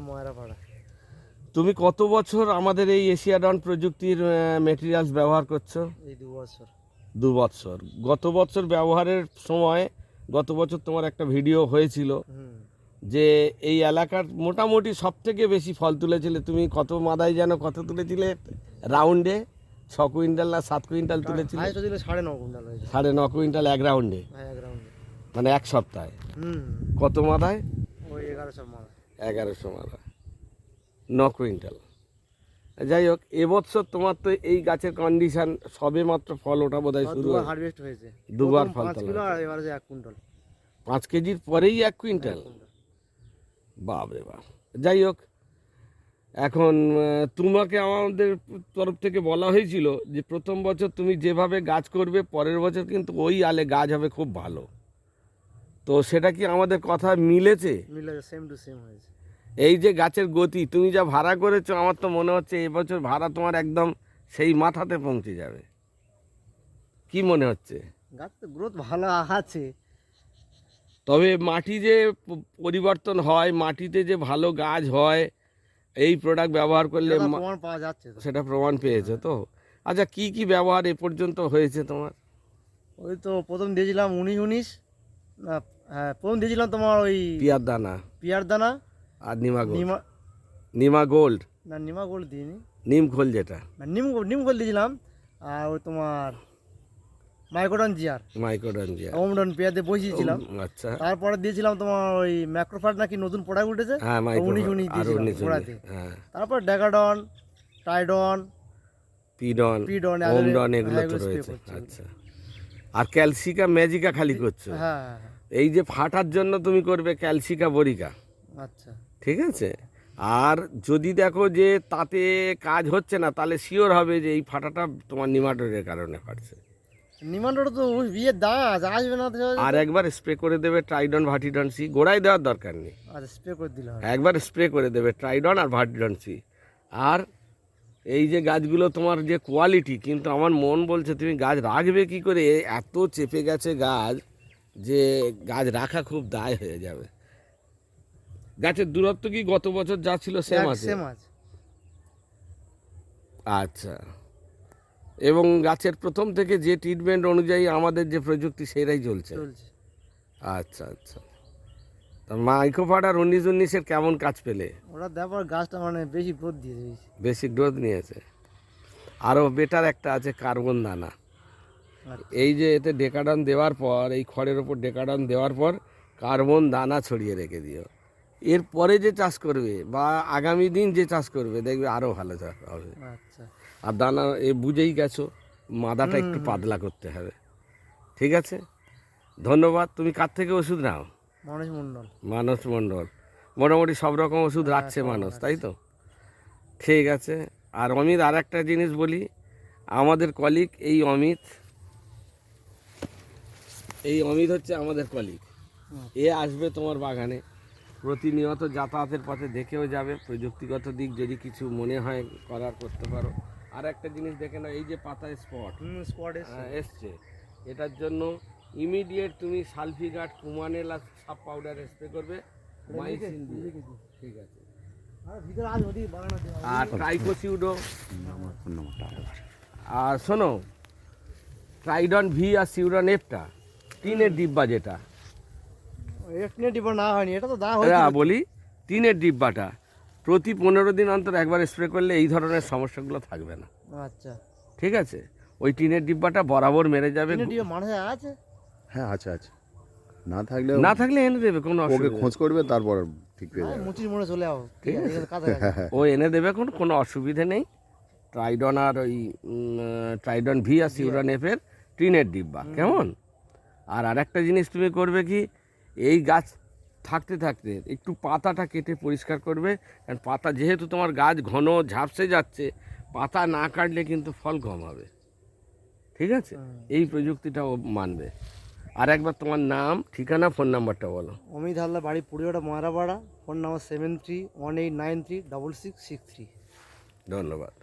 ময়রাপাড়া। তুমি কত বছর আমাদের এই এশিয়াডন প্রযুক্তির মেটেরিয়ালস ব্যবহার করছ? এই দু বছর। দু বছর। গত বছর ব্যবহারের সময় গত বছর তোমার একটা ভিডিও হয়েছিল যে এই এলাকার মোটামুটি সব থেকে বেশি ফল তুলেছিলে। তুমি কত মাদায় যেন কত তুলেছিলে? রাউন্ডে ছ কুইন্টাল না সাত কুইন্টাল তুলেছিলে? সাড়ে ন কুইন্টাল সাড়ে ন কুইন্টাল এক রাউন্ডে মানে এক সপ্তাহে। কত মাদায় ওই এগারোশো মাল এগারোশো মাদা ন কুইন্টাল। যাই হোক এবছর তোমার তো এই গাছের কন্ডিশন সবে মাত্র ফল ওঠা বোধহয় শুরু দুবার হারভেস্ট হয়েছে। দুবার ফল এক কুইন্টাল। পাঁচ কেজির পরেই এক কুইন্টাল? বাপরে বাপ। যাই হোক এখন তোমাকে আমাদের তরফ থেকে বলা হয়েছিল যে প্রথম বছর তুমি যেভাবে গাছ করবে পরের বছর কিন্তু ওই আলে গাছ হবে খুব ভালো। তো সেটা কি আমাদের কথা মিলেছে? মিলে সেম টু সেম হয়েছে। এই যে গাছের গতি তুমি যা ভাড়া করেছ আমার তো মনে হচ্ছে এবছর ভাড়া তোমার একদম সেই মাথাতে পৌঁছে যাবে। কি মনে হচ্ছে? গাছ তো গ্রোথ ভালো আছে। তবে মাটি যে পরিবর্তন হয় মাটিতে যে ভালো গাছ হয় এই প্রোডাক্ট ব্যবহার করলে প্রমাণ পাওয়া যাচ্ছে সেটা প্রমাণ পেয়েছে তো। আচ্ছা কি কি ব্যবহার এ পর্যন্ত হয়েছে তোমার? ওই তো প্রথম দিয়েছিলাম উনিশ উনিশ। হ্যাঁ প্রথম দিয়েছিলাম তোমার ওই পিয়ার দানা পিয়ার দানা আর নিমা গোল্ড। নিমা নিমা গোল্ড। না নিমা গোল্ড দিইনি। নিম খোল যেটা। না নিম নিম গোল্ড দিয়েছিলাম। আর ওই তোমার মাইক্রোডন জিয়ার। মাইক্রোডানজিয়া ওমডন পেয়াতে বসিয়েছিলাম। আচ্ছা। তারপরে দিয়েছিলাম তোমার ওই ম্যাক্রোফাট নাকি নতুন প্রোডাক্ট উঠেছে? হ্যাঁ উনিশ উনিশ দিয়েছিলাম গোড়াতে হ্যাঁ। তারপর ড্যাগাডন টাইডন পিডন পিডন হোমডন এগুলো তো রয়েছে। আচ্ছা। আর ক্যালসিকা ম্যাজিকা খালি করছ। হ্যাঁ হ্যাঁ, এই যে ফাটার জন্য তুমি করবে ক্যালসিকা বরিকা। হ্যাঁ। আচ্ছা। ঠিক আছে? আর যদি দেখো যে তাতে কাজ হচ্ছে না তাহলে শিওর হবে যে এই ফাটাটা তোমার নিমাটোরের কারণে ফাটছে। নিমান্ডটা তো বিয়ের দাঁত আসবে না আর একবার স্প্রে করে দেবে ট্রাইডন ভাটিডন সি গোড়ায় দেওয়ার দরকার নেই। আচ্ছা স্প্রে করে দিলে একবার স্প্রে করে দেবে ট্রাইডন আর ভাটিডন সি আর এই যে গাছগুলো তোমার যে কোয়ালিটি কিন্তু আমার মন বলছে তুমি গাছ রাখবে কি করে? এত চেপে গেছে গাছ যে গাছ রাখা খুব দায় হয়ে যাবে। গাছের দূরত্ব কি গত বছর যা ছিল সেম আছে? আচ্ছা। এবং গাছের প্রথম থেকে যে ট্রিটমেন্ট অনুযায়ী আমাদের যে প্রযুক্তি সেটাই চলছে। আচ্ছা আচ্ছা। তা মাইক্রোফাড আর উনিশ উনিশের কেমন কাজ পেলে? ওরা দেওয়ার গাছটা মানে বেশি গ্রোথ দিয়ে দিয়েছে। বেশি গ্রোথ নিয়েছে। আরও বেটার একটা আছে কার্বন দানা। আচ্ছা। এই যে এতে ডেকাডন দেওয়ার পর এই খড়ের ওপর ডেকাডন দেওয়ার পর কার্বন দানা ছড়িয়ে রেখে দিও। এরপরে যে চাষ করবে বা আগামী দিন যে চাষ করবে দেখবে আরও ভালো চাষ হবে। আচ্ছা। আর দানা এ বুঝেই গেছো মাদাটা একটু পাতলা করতে হবে। ঠিক আছে? ধন্যবাদ। তুমি কার থেকে ওষুধ নাও? মানুষ মণ্ডল। মানস মণ্ডল। মোটামুটি সব রকম ওষুধ রাখছে মানুষ তাই তো? ঠিক আছে। আর অমিত আর একটা জিনিস বলি আমাদের কলিগ এই অমিত এই অমিত হচ্ছে আমাদের কলিগ এ আসবে তোমার বাগানে। প্রতিনিয়ত যাতায়াতের পথে দেখেও যাবে। প্রযুক্তিগত দিক যদি কিছু মনে হয় করার করতে পারো। আর একটা জিনিস দেখে নাও এই যে পাতায় স্পট স্পট হ্যাঁ, এসছে। এটার জন্য ইমিডিয়েট তুমি সালফিগাট কুমানেলা সাব পাউডার স্প্রে করবে মাইসিন দিয়ে। ঠিক আছে। আর ট্রাইকোসিউডো। আর শোনো ট্রাইডন ভি আর সিউডন এফটা টিনের ডিব্বা যেটা। ডিপা না হয়নি এটা তো দা বলি টিনের ডিব্বাটা প্রতি পনেরো দিন অন্তর একবার স্প্রে করলে এই ধরনের সমস্যাগুলো থাকবে না। আচ্ছা। ঠিক আছে? ওই টিনের ডিব্বাটা বরাবর মেরে যাবে। আছে? হ্যাঁ আছে আছে না থাকলে না থাকলে এনে দেবে কোনো ওকে অসুবিধা। খোঁজ করবে তারপর ঠিক পেয়ে আর যাবে মুচির মনে চলে যাও ঠিক আছে এখানে কাছাকাছি ও এনে দেবে কোনো কোনো অসুবিধে নেই। ট্রাইডন আর ওই উম, ট্রাইডন ভি আর সিউরন এফের টিনের ডিব্বা কেমন? আর আরেকটা জিনিস তুমি করবে কি এই গাছ থাকতে থাকতে একটু পাতাটা কেটে পরিষ্কার করবে। কারণ পাতা যেহেতু তোমার গাছ ঘন ঝাপসে যাচ্ছে পাতা না কাটলে কিন্তু ফল কম হবে। ঠিক আছে? এই প্রযুক্তিটা ও মানবে। আর একবার তোমার নাম ঠিকানা ফোন নাম্বারটা বলো। অমিত হালদার বাড়ি পুরিয়াটা Moyrapara phone number seven three one eight nine three double six six three ধন্যবাদ।